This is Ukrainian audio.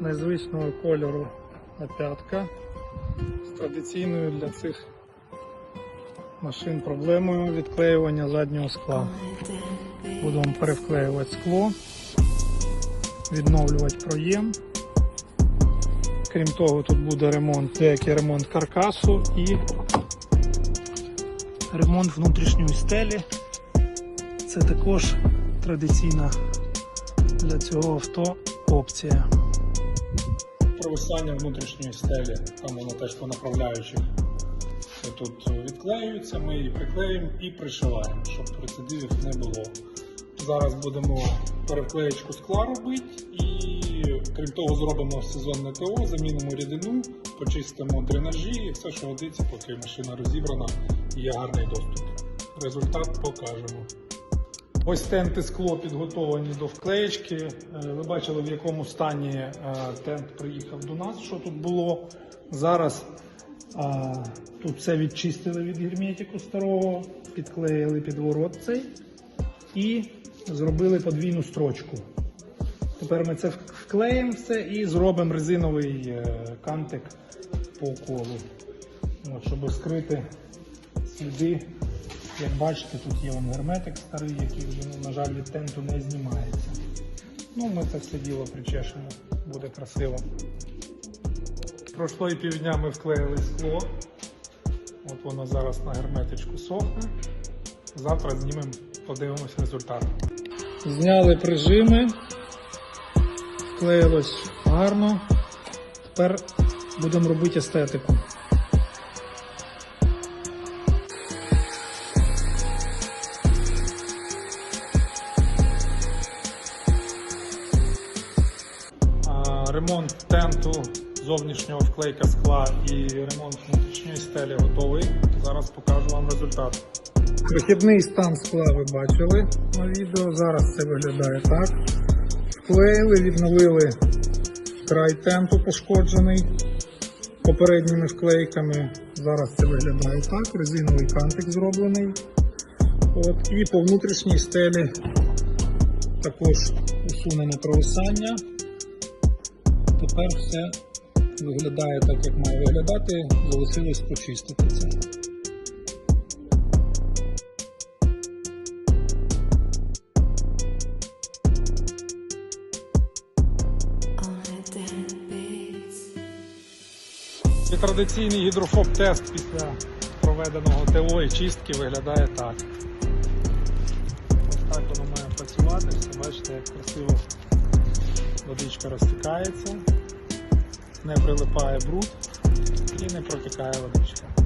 незвичного кольору опятка з традиційною для цих машин проблемою відклеювання заднього скла. Будемо перевклеювати скло, відновлювати проєм. Крім того, тут буде ремонт, деякий ремонт каркасу і ремонт внутрішньої стелі. Це також традиційна для цього авто опція. Провисання внутрішньої стелі, там воно теж по направляючих. Тут відклеюється, ми її приклеїмо і пришиваємо, щоб рецидивів не було. Зараз будемо перевклеєчку скла робити і крім того зробимо сезонне ТО, замінимо рідину, почистимо дренажі і все, що годиться, поки машина розібрана і є гарний доступ. Результат покажемо. Ось тент і скло підготовлені до вклеєчки. Е, Ви бачили, в якому стані е, тент приїхав до нас, що тут було. Зараз а, тут все відчистили від герметику старого, підклеїли підворот цей і зробили подвійну строчку. Тепер ми це вклеїмо все і зробимо резиновий е, кантик по колу. Щоб скрити сліди. Як бачите, тут є герметик старий, який вже, на жаль, від тенту не знімається. Ну, ми це все діло причешемо, буде красиво. Пройшло і півдня ми вклеїли скло. От воно зараз на герметичку сохне. Завтра знімемо, подивимось результат. Зняли прижими, вклеїлось гарно. Тепер будемо робити естетику. Ремонт тенту, зовнішнього вклейка скла і ремонт внутрішньої стелі готовий. Зараз покажу вам результат. Прохідний стан скла ви бачили на відео. Зараз це виглядає так. Вклеїли, відновили край тенту пошкоджений попередніми вклейками. Зараз це виглядає так. Резиновий кантик зроблений. От. І по внутрішній стелі також усунене провисання. Тепер все виглядає так, як має виглядати. Залишилось почистити це. І традиційний гідрофоб-тест після проведеного ТО і чистки виглядає так. Ось так воно має працювати. Все бачите, як красиво водичка розтікається, не прилипає бруд і не протікає водичка.